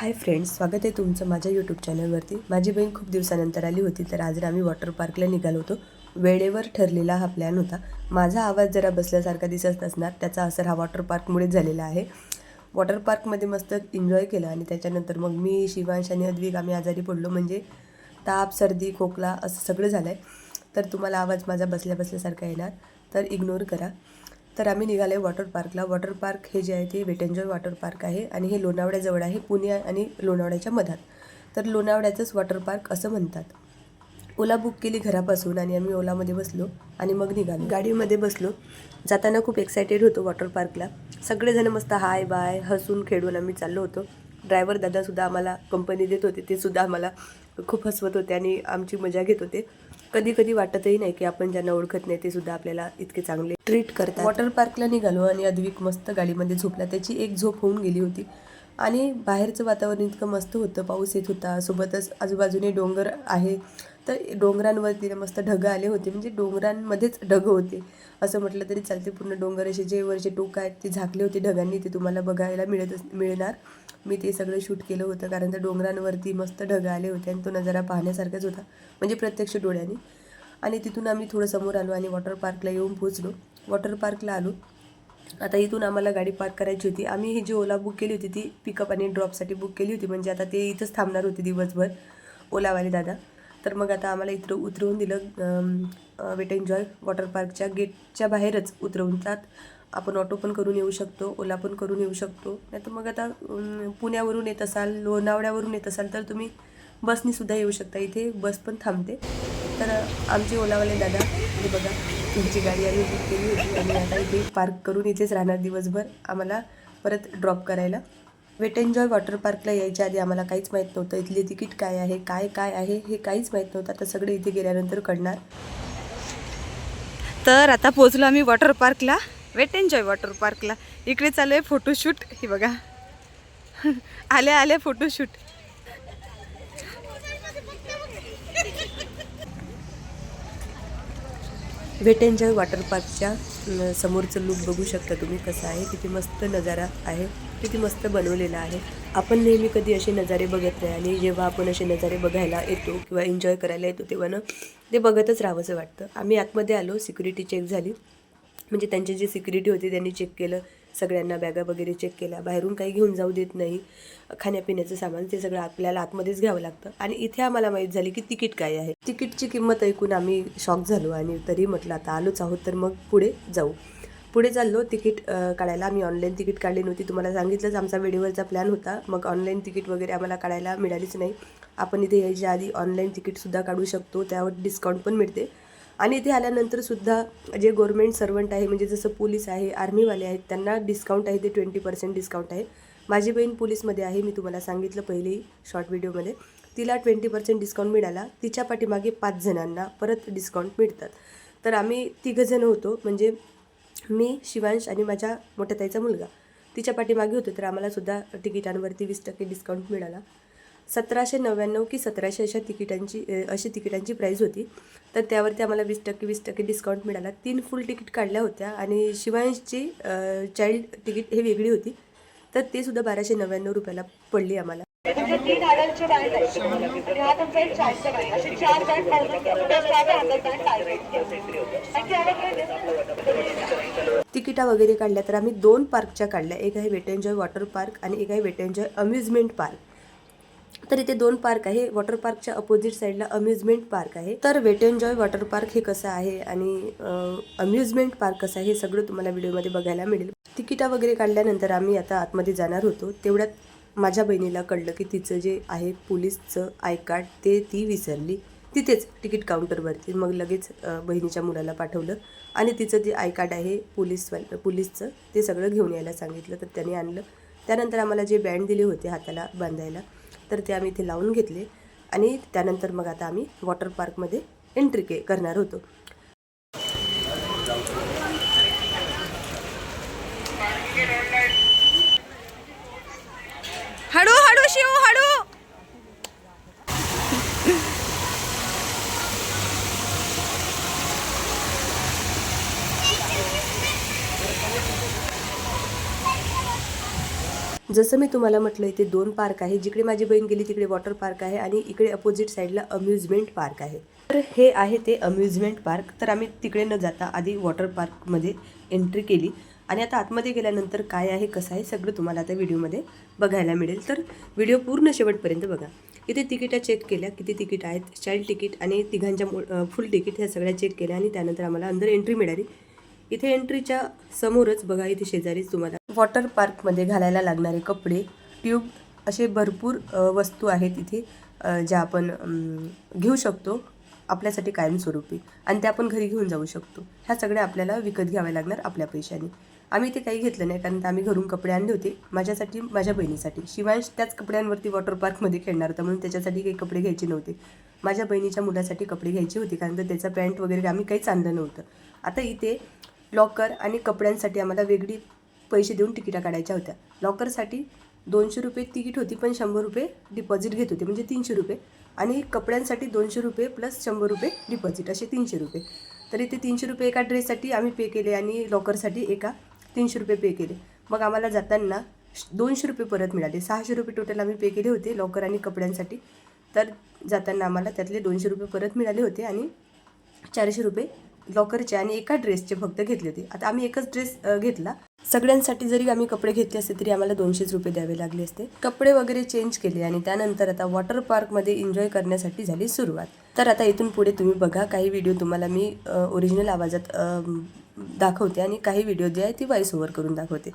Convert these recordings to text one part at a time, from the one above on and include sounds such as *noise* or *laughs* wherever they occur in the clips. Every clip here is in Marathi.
हाय फ्रेंड्स स्वागत आहे तुमचं माझ्या यूट्यूब चॅनलवरती माझी बहीण खूप दिवसानंतर आली होती तर आज आम्ही वॉटर पार्कला निघालो होतो. वेळेवर ठरलेला हा प्लॅन होता. माझा आवाज जरा बसल्यासारखा दिसत असणार त्याचा असर हा वॉटर पार्कमुळेच झालेला आहे. वॉटर पार्कमध्ये मस्त एन्जॉय केलं आणि त्याच्यानंतर मग मी शिवांश आणि अद्विक आम्ही आजारी पडलो. म्हणजे ताप सर्दी खोकला असं सगळं झालं आहे तर तुम्हाला आवाज माझा बसल्या बसल्यासारखा येणार. तर इग्नोर करा. तर आम्ही निघालो आहे वॉटर पार्कला. वॉटर पार्क हे जे आहे ते वेट वॉटर पार्क आहे आणि हे लोणावळ्याजवळ आहे पुणे आणि लोणावळ्याच्या मधात. तर लोणावळ्याचंच वॉटर पार्क असं म्हणतात. ओला बुक केली घरापासून आणि आम्ही ओलामध्ये बसलो आणि मग निघालो. गाडीमध्ये बसलो. जाताना खूप एक्सायटेड होतो वॉटर पार्कला. सगळेजण मस्त हाय बाय हसून खेळून आम्ही चाललो होतो. ड्रायव्हर दादासुद्धा आम्हाला कंपनी देत होते ते सुद्धा आम्हाला खूप हसवत होते आणि आमची मजा घेत होते. कधी कधी वाटतही नाही की आपण ज्यांना ओळखत नाही ते सुद्धा आपल्याला इतके चांगले ट्रीट करतात. वॉटर पार्कला निघालो आणि अद्विक मस्त गाडीमध्ये झोपला. त्याची एक झोप होऊन गेली होती. आणि बाहेरचं वातावरण इतकं मस्त होतं. पाऊस येत होता. सोबतच आजूबाजूने डोंगर आहे. तर डोंगरांवरती मस्त ढगं आले होते. म्हणजे डोंगरांमध्येच ढगं होते. असं म्हटलं तरी चालते पूर्ण डोंगर असे जे वरचे टोक आहेत ते झाकले होते ढगांनी. ते तुम्हाला बघायला मिळत मिळणार. मी ते सगळं शूट केलं होतं कारण त्या डोंगरांवरती मस्त ढग आले होते आणि तो नजारा पाहण्यासारखाच होता. म्हणजे प्रत्यक्ष डोळ्याने. आणि तिथून आम्ही थोडं समोर आलो आणि वॉटर पार्कला येऊन पोहोचलो. वॉटर पार्कला आलो. आता इथून आम्हाला गाडी पार्क करायची होती. आम्ही ही जी ओला बुक केली होती ती पिकअप आणि ड्रॉपसाठी बुक केली होती. म्हणजे आता ते इथंच थांबणार होते दिवसभर. ओलावाले दादा. तर मग आता आम्हाला इथं उतरवून दिलं वेट एन्जॉय वॉटर पार्कच्या गेटच्या बाहेरच उतरवतात आपण ऑटो पण करून येऊ शकतो ओला पण करून येऊ शकतो. नाही तर मग आता पुण्यावरून येत असाल लोणावळ्यावरून येत असाल तर तुम्ही बसनेसुद्धा येऊ शकता. इथे बस पण थांबते. तर आमचे ओलावाले दादा हे बघा तुमची गाडी आम्ही बुक केली होती आणि आता इथे पार्क करून इथेच राहणार दिवसभर. आम्हाला परत ड्रॉप करायला. वेट एन्जॉय वॉटर पार्कला यायच्या आधी आम्हाला काहीच माहीत नव्हतं इथले तिकीट काय आहे काय काय आहे हे काहीच माहीत नव्हतं. आता सगळे इथे गेल्यानंतर कळणार. तर आता पोचलो आम्ही वॉटर पार्कला वेट एन्जॉय वॉटर पार्कला इकडे चालू आहे फोटोशूट हे बघा. *laughs* आले आले फोटोशूट वेट एन्जॉय वॉटर पार्कच्या समोरचं लुक बघू शकता तुम्ही कसं आहे. किती मस्त नजारा आहे. किती मस्त बनवलेला आहे. आपण नेहमी कधी असे नजारे बघत नाही आणि जेव्हा आपण असे नजारे बघायला येतो किंवा एन्जॉय करायला येतो तेव्हा ना ते बघतच राहावंसं वाटतं. आम्ही आतमध्ये आलो सिक्युरिटी चेक झाली. म्हणजे त्यांची जी सिक्युरिटी होती त्यांनी चेक केलं. सगळ्यांना बॅगा वगैरे चेक केल्या. बाहेरून काही घेऊन जाऊ देत नाही. खाण्यापिण्याचं सामान ते सगळं आपल्याला आतमध्येच घ्यावं लागतं. आणि इथे आम्हाला माहीत झाली की तिकीट काय आहे. तिकीटची किंमत ऐकून आम्ही शॉक झालो आणि तरी म्हटलं आता आलोच आहोत तर मग पुढे जाऊ. पुढे चाललो. तिकीट काढायला आम्ही ऑनलाईन तिकीट काढली नव्हती. तुम्हाला सांगितलंच आमचा वेळेवरचा प्लॅन होता. मग ऑनलाईन तिकीट वगैरे आम्हाला काढायला मिळालीच नाही. आपण इथे यायच्या आधी ऑनलाईन तिकीटसुद्धा काढू शकतो. त्यावर डिस्काउंट पण मिळते. आणि इथे आल्यानंतर सुद्धा जे गव्हर्मेंट सर्वंट आहे म्हणजे जसं पोलीस आहे आर्मीवाले आहेत त्यांना डिस्काउंट आहे ते ट्वेंटी पर्सेंट डिस्काउंट आहे. माझी बहीण पोलीसमध्ये आहे मी तुम्हाला सांगितलं पहिलेही शॉर्ट व्हिडिओमध्ये तिला ट्वेंटी पर्सेंट डिस्काउंट मिळाला. तिच्या पाठीमागे पाच जणांना परत डिस्काउंट मिळतात. तर आम्ही तिघंजणं होतो. म्हणजे मी शिवांश आणि माझ्या मोठ्या ताईचा मुलगा. तिच्या पाठीमागे होतो. तर आम्हालासुद्धा तिकिटांवरती वीस टक्के डिस्काउंट मिळाला. सतराशे नव्याण्णव की सतराशे अशा तिकिटांची अशी तिकिटांची प्राईज होती. तर त्यावरती आम्हाला वीस टक्के वीस टक्के डिस्काउंट मिळाला. तीन फुल तिकीट काढल्या होत्या आणि शिवांशची चाइल्ड तिकीट हे वेगळी होती. तर ते सुद्धा बाराशे नव्याण्णव रुपयाला पडली आम्हाला. म्हणजे तीन अडल्टचे बँड आहे. आणि हा तुमचा एक चारचा बँड असे चार बँड पाहून घ्या साधा अंडर बँड टार्गेट तिकिटा वगैरे काढल्या तर आम्ही दोन पार्कच्या काढल्या. एक आहे वेट एन्जॉय वॉटर पार्क आणि एक आहे वेट एन्जॉय अम्युजमेंट पार्क. तर इथे दोन पार्क आहे. वॉटर पार्कच्या अपोजिट साईडला अम्युजमेंट पार्क आहे. तर वेट एन्जॉय वॉटर पार्क हे कसं आहे आणि अम्युजमेंट पार्क कसं आहे हे सगळं तुम्हाला व्हिडिओमध्ये बघायला मिळेल. तिकिटा वगैरे काढल्यानंतर आम्ही आता आतमध्ये जाणार होतो. तेवढ्यात माझ्या बहिणीला कळलं की तिचं जे आहे पोलीसचं आय कार्ड ते ती विसरली. तिथेच तिकीट काउंटरवरती मग लगेच बहिणीच्या मुलाला पाठवलं आणि तिचं जे आय कार्ड आहे पोलीस पोलीसचं ते सगळं घेऊन यायला सांगितलं. तर त्याने आणलं. त्यानंतर आम्हाला जे बँड दिले होते हाताला बांधायला तर ते आम्ही इथे लावून घेतले आणि त्यानंतर मग आता आम्ही वॉटर पार्कमध्ये एंट्री के करणार होतो. जसं मी तुम्हाला म्हटलं इथे दोन पार्क आहे. जिकडे माझी बहीण गेली तिकडे वॉटर पार्क आहे आणि इकडे अपोजिट साईडला अम्युजमेंट पार्क आहे. तर हे आहे ते अम्युजमेंट पार्क. तर आम्ही तिकडे न जाता आधी वॉटर पार्कमध्ये एंट्री केली. आणि आता आतमध्ये गेल्यानंतर काय आहे कसं आहे सगळं तुम्हाला आता व्हिडिओमध्ये बघायला मिळेल. तर व्हिडिओ पूर्ण शेवटपर्यंत बघा. इथे तिकिटा चेक केल्या. किती तिकीट आहेत चाईल्ड तिकीट आणि तिघांच्या फुल तिकीट ह्या सगळ्या चेक केल्या आणि त्यानंतर आम्हाला अंदर एंट्री मिळाली. इथे एंट्रीच्या समोरच बघा इथे शेजारीच तुम्हाला. वॉटर पार्कमध्ये घालायला लागणारे कपडे ट्यूब असे भरपूर वस्तू आहेत इथे ज्या आपण घेऊ शकतो आपल्यासाठी कायमस्वरूपी. आणि त्या आपण घरी घेऊन जाऊ शकतो. ह्या सगळ्या आपल्याला विकत घ्याव्या लागणार आपल्या पैशाने. आम्ही ते काही घेतलं नाही कारण आम्ही घरून कपडे आणले होते. माझ्यासाठी माझ्या बहिणीसाठी. शिवांश त्याच कपड्यांवरती वॉटर पार्कमध्ये खेळणार होता म्हणून त्याच्यासाठी काही कपडे घ्यायचे नव्हते. माझ्या बहिणीच्या मुलासाठी कपडे घ्यायचे होते कारण तर त्याचा पॅन्ट वगैरे आम्ही काहीच आणलं नव्हतं. आता इथे लॉकर आणि कपड्यांसाठी आम्हाला वेगळी पैसे देऊन तिकिटा काढायच्या होत्या. लॉकरसाठी दोनशे रुपये तिकीट होती पण शंभर रुपये डिपॉझिट घेत होते म्हणजे तीनशे रुपये. आणि कपड्यांसाठी दोनशे रुपये प्लस शंभर रुपये डिपॉझिट असे तीनशे रुपये. तरी ते तीनशे रुपये एका ड्रेससाठी आम्ही पे केले आणि लॉकरसाठी एका तीनशे रुपये पे केले. मग आम्हाला जाताना दोनशे रुपये परत मिळाले. सहाशे रुपये टोटल आम्ही पे केले होते लॉकर आणि कपड्यांसाठी. तर जाताना आम्हाला त्यातले दोनशे रुपये परत मिळाले होते आणि चारशे रुपये लॉकरचे आणि एका ड्रेसचे फक्त घेतले होते. आता आम्ही एकच ड्रेस घेतला. सगळ्यांसाठी जरी आम्ही कपडे घेतले असते तरी आम्हाला दोनशेच रुपये द्यावे लागले असते. कपडे वगैरे चेंज केले आणि त्यानंतर आता वॉटर पार्कमध्ये एन्जॉय करण्यासाठी झाली सुरुवात. तर आता इथून पुढे तुम्ही बघा काही व्हिडिओ तुम्हाला मी ओरिजिनल आवाजात दाखवते आणि काही व्हिडिओ जे आहे ती व्हॉइस ओव्हर करून दाखवते.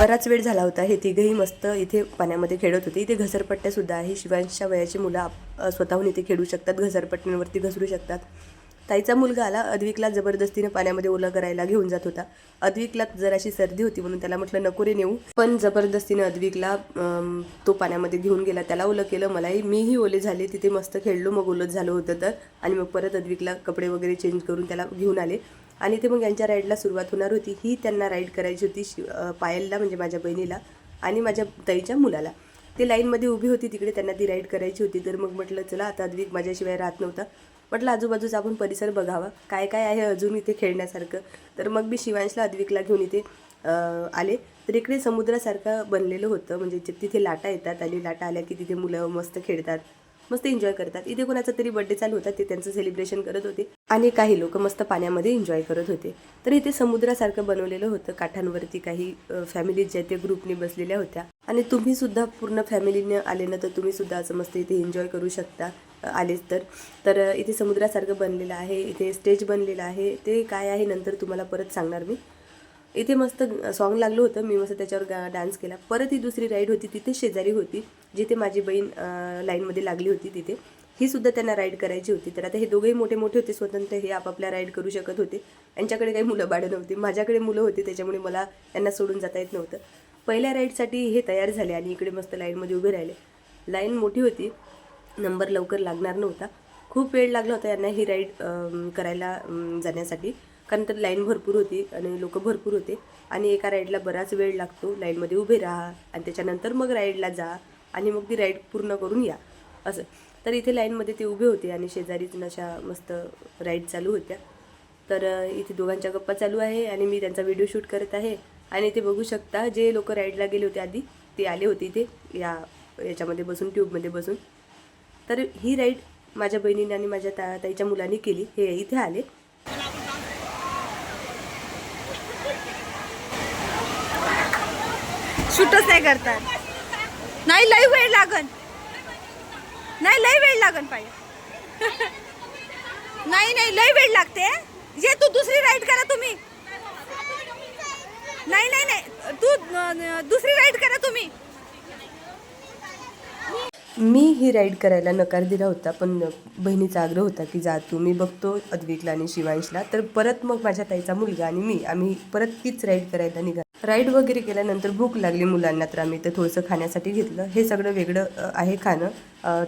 बराच वेळ झाला होता. हे तिघही मस्त इथे पाण्यामध्ये खेळत होते. इथे घसरपट्ट्यासुद्धा आहे. शिवांशच्या वयाची मुलं आप- स्वतःहून इथे खेळू शकतात. घसरपट्ट्यांवरती घसरू शकतात. ताईचा मुलगा आला. अद्विकला जबरदस्तीने पाण्यामध्ये ओलं करायला घेऊन जात होता. अद्विकला जराशी सर्दी होती म्हणून त्याला म्हटलं नको रे नेऊ. पण जबरदस्तीने अद्विकला तो पाण्यामध्ये घेऊन गेला. त्याला ओलं केलं मलाही मीही ओले झाले. तिथे मस्त खेळलो मग ओलं झालं होतं तर. आणि मग परत अद्विकला कपडे वगैरे चेंज करून त्याला घेऊन आले. आणि ते मग यांच्या राईडला सुरुवात होणार होती. ही त्यांना राईड करायची होती शिव पायलला म्हणजे माझ्या बहिणीला आणि माझ्या ताईच्या मुलाला. ते लाईनमध्ये उभी होती तिकडे त्यांना ती राईड करायची होती. तर मग म्हटलं चला आता अद्विक माझ्याशिवाय राहत नव्हता. म्हटलं आजूबाजूचा आपण परिसर बघावा. काय काय आहे अजून इथे खेळण्यासारखं? तर मग मी शिवांशला अद्विकला घेऊन इथे आले. तर इकडे समुद्रासारखं बनलेलं होतं. म्हणजे तिथे लाटा येतात आणि लाटा आल्या की तिथे मुलं मस्त खेळतात. मस्त एन्जॉय करतात. इथे कोणाचा तरी बड्डे चालू होता ते त्यांचं सेलिब्रेशन करत होते. आणि काही लोक मस्त पाण्यामध्ये एन्जॉय करत होते. तर इथे समुद्रासारखं बनवलेलं होतं. काठांवरती काही फॅमिली ज्या ते ग्रुपने बसलेल्या होत्या. आणि तुम्ही सुद्धा पूर्ण फॅमिलीने आले ना तर तुम्ही सुद्धा असं मस्त इथे एन्जॉय करू शकता आलेच तर. तर इथे समुद्रासारखं बनलेलं आहे. इथे स्टेज बनलेलं आहे. ते काय आहे नंतर तुम्हाला परत सांगणार मी. इथे मस्त सॉन्ग लागलं होतं. मी मस्त त्याच्यावर गा डान्स केला. परत ही दुसरी राईड होती. तिथे शेजारी होती जिथे माझी बहीण लाईनमध्ये लागली होती तिथे. ही सुद्धा त्यांना राईड करायची होती. तर आता हे दोघेही मोठे मोठे होते. स्वतंत्र हे आपापल्या राईड करू शकत होते. यांच्याकडे काही मुलं बाळं नव्हती. माझ्याकडे मुलं होती. त्याच्यामुळे मला त्यांना सोडून जाता येत नव्हतं. पहिल्या राईडसाठी हे तयार झाले आणि इकडे मस्त लाईनमध्ये उभे राहिले. लाईन मोठी होती. नंबर लवकर लागणार नव्हता. खूप वेळ लागला होता यांना ही राईड करायला जाण्यासाठी. कारण तर लाईन भरपूर होती आणि लोक भरपूर होते. आणि एका राईडला बराच वेळ लागतो. लाईनमध्ये उभे राहा आणि त्याच्यानंतर मग राईडला जा आणि मग ती राईड पूर्ण करून या. असं. तर इथे लाईनमध्ये ते उभे होते आणि शेजारीच नशा मस्त राईड चालू होत्या. तर इथे दोघांच्या गप्पा चालू आहे आणि मी त्यांचा व्हिडिओ शूट करत आहे. आणि इथे बघू शकता जे लोक राईडला गेले होते आधी ते आले होते इथे या याच्यामध्ये बसून ट्यूबमध्ये बसून. तर ही राईड माझ्या बहिणीने आणि माझ्या ता ताईच्या मुलांनी केली. हे इथे आले. शूटच नाही करतात. नाही लई वेळ लागन. नाही लई वेळ लागन पाहिजे नाही नाही लई वेळ लागते. ये तू दुसरी राईड करा तुम्ही. नाही नाही नाही. तू दुसरी राईड करा तुम्ही. मी ही राईड करायला नकार दिला होता पण बहिणीचा आग्रह होता की जा तू. मी बघतो अद्विकला आणि शिवांशला. तर परत मग माझ्या ताईचा मुलगा आणि मी. आम्ही परत तीच राईड करायला निघा राईड वगैरे केल्यानंतर भूक लागली मुलांना तर आम्ही तर थोडंसं खाण्यासाठी घेतलं. हे सगळं वेगळं आहे खाणं.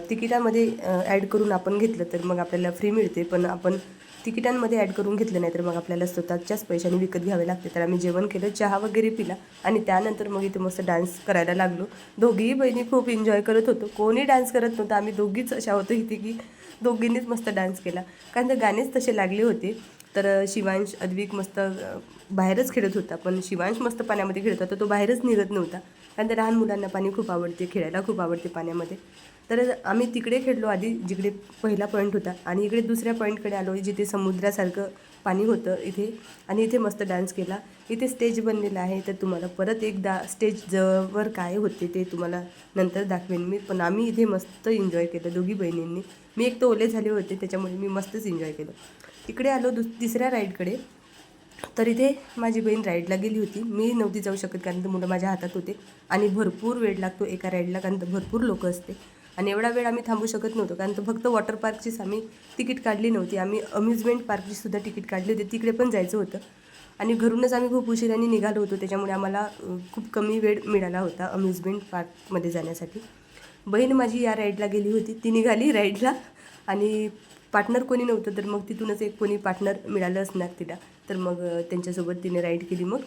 तिकिटामध्ये ॲड करून आपण घेतलं तर मग आपल्याला फ्री मिळते. पण आपण तिकिटांमध्ये ॲड करून घेतलं नाही तर मग आपल्याला स्वतःच्याच पैशाने विकत घ्यावे लागते. तर आम्ही जेवण केलं चहा वगैरे पिला आणि त्यानंतर मग इथे मस्त डान्स करायला लागलो. दोघीही बहिणी खूप एन्जॉय करत होतो. कोणी डान्स करत नव्हतं. आम्ही दोघीच अशा होतो इथे की दोघींनीच मस्त डान्स केला. कारण तर गाणेच तसे लागले होते. तर शिवांश अद्विक मस्त बाहेरच खेळत होता पण शिवांश मस्त पाण्यामध्ये खेळत होता तो बाहेरच निघत नव्हता. कारण त्या लहान मुलांना पाणी खूप आवडते खेळायला खूप आवडते पाण्यामध्ये. तर आम्ही तिकडे खेळलो आधी जिकडे पहिला पॉईंट होता आणि इकडे दुसऱ्या पॉईंटकडे आलो जिथे समुद्रासारखं पाणी होतं इथे. आणि इथे मस्त डान्स केला. इथे स्टेज बनलेला आहे तर तुम्हाला परत एकदा स्टेज जवळ काय होते ते तुम्हाला नंतर दाखवेन मी. पण आम्ही इथे मस्त एन्जॉय केलं दोघी बहिणींनी. मी एक तर ओले झाले होते त्याच्यामुळे मी मस्तच एन्जॉय केलं. इकडे आलो दुस तिसऱ्या राईडकडे तर इथे माझी बहीण राईडला गेली होती. मी नव्हती जाऊ शकत कारण तर मुलं माझ्या हातात होते. आणि भरपूर वेळ लागतो एका राईडला कारण तर भरपूर लोक असते. आणि एवढा वेळ आम्ही थांबू शकत नव्हतो कारण तर फक्त वॉटर पार्कचीच आम्ही तिकीट काढली नव्हती. आम्ही अम्युजमेंट पार्कचीसुद्धा तिकीट काढली होती. तिकडे पण जायचं होतं. आणि घरूनच आम्ही खूप उशिराने निघालो होतो. त्याच्यामुळे आम्हाला खूप कमी वेळ मिळाला होता अम्युजमेंट पार्कमध्ये जाण्यासाठी. बहीण माझी या राईडला गेली होती. ती निघाली राईडला आणि पार्टनर कोणी नव्हतं तर मग तिथूनच एक कोणी पार्टनर मिळालं असणार तिला. तर मग त्यांच्यासोबत तिने राईड केली मग.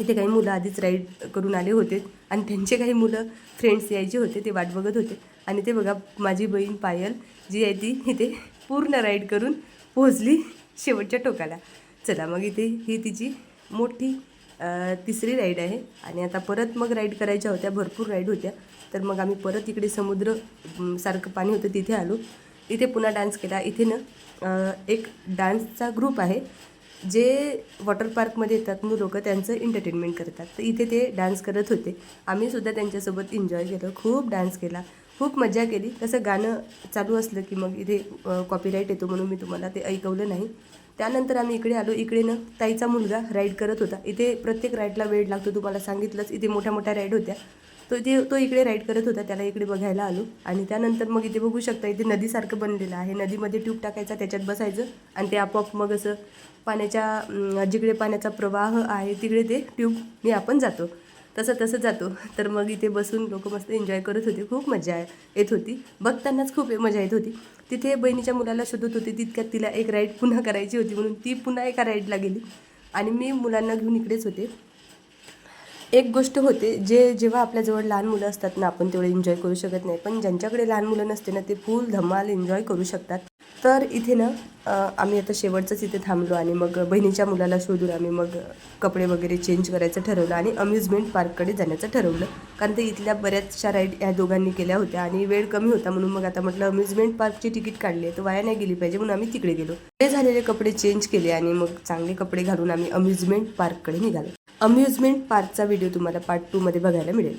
इथे काही मुलं आधीच राईड करून आले होते. आणि त्यांचे काही मुलं फ्रेंड्स यायचे होते ते वाट बघत होते. आणि ते बघा माझी बहीण पायल जी आहे ती इथे पूर्ण राईड करून पोहोचली शेवटच्या टोकाला. चला मग इथे ही तिची मोठी तिसरी राईड आहे. आणि आता परत मग राईड करायच्या होत्या भरपूर राईड होत्या. तर मग आम्ही परत इकडे समुद्र सारखं पाणी होतं तिथे आलो. इथे पुन्हा डान्स केला. इथे ना एक डान्सचा ग्रुप आहे. जे वॉटर पार्कमध्ये येतात मग लोक त्यांचं एंटरटेनमेंट करतात. तर इथे ते डान्स करत होते. आम्ही सुद्धा त्यांच्यासोबत एन्जॉय केलं. खूप डान्स केला. खूप मजा केली. कसं गाणं चालू असलं की मग इथे कॉपीराईट येतो म्हणून मी तुम्हाला ते ऐकवलं नाही. त्यानंतर आम्ही इकडे आलो. इकडे न ताईचा मुलगा राईड करत होता. इथे प्रत्येक राईडला वेळ लागतो. तुम्हाला सांगितलंच इथे मोठ्या मोठ्या राईड होत्या. तो ते तो इकडे राईड करत होता त्याला इकडे बघायला आलो. आणि त्यानंतर मग इथे बघू शकता इथे नदीसारखं बनलेलं आहे. नदीमध्ये ट्यूब टाकायचा त्याच्यात बसायचं. आणि ते आपोआप मग असं पाण्याच्या जिकडे पाण्याचा प्रवाह आहे तिकडे ते ट्यूब मी आपण जातो. तसं तसं जातो. तर मग इथे बसून लोक मस्त एन्जॉय करत होते. खूप मजा येत होती. बघतानाच खूप मजा येत होती. तिथे बहिणीच्या मुलाला शोधत होते तितक्यात तिला एक राईड पुन्हा करायची होती म्हणून ती पुन्हा एका राईडला गेली. आणि मी मुलांना घेऊन इकडेच होते. एक गोष्ट होते जे जेव्हा आपल्याजवळ लहान मुलं असतात ना आपण तेवढं एन्जॉय करू शकत नाही. पण ज्यांच्याकडे लहान मुलं नसते ना ते फुल धमाल एन्जॉय करू शकतात. तर इथे ना आम्ही आता शेवटचंच इथे थांबलो आणि मग बहिणीच्या मुलाला शोधून आम्ही मग कपडे वगैरे चेंज करायचं ठरवलं आणि अम्युजमेंट पार्ककडे जाण्याचं ठरवलं. कारण ते इथल्या बऱ्याचशा राईड ह्या दोघांनी केल्या होत्या आणि वेळ कमी होता म्हणून मग आता म्हटलं अम्युजमेंट पार्कची तिकीट काढली आहे तर वाया नाही गेली पाहिजे म्हणून आम्ही तिकडे गेलो. ते झालेले कपडे चेंज केले आणि मग चांगले कपडे घालून आम्ही अम्युजमेंट पार्ककडे निघालो. अम्युजमेंट पार्कचा व्हिडिओ तुम्हाला पार्ट टूमध्ये बघायला मिळेल.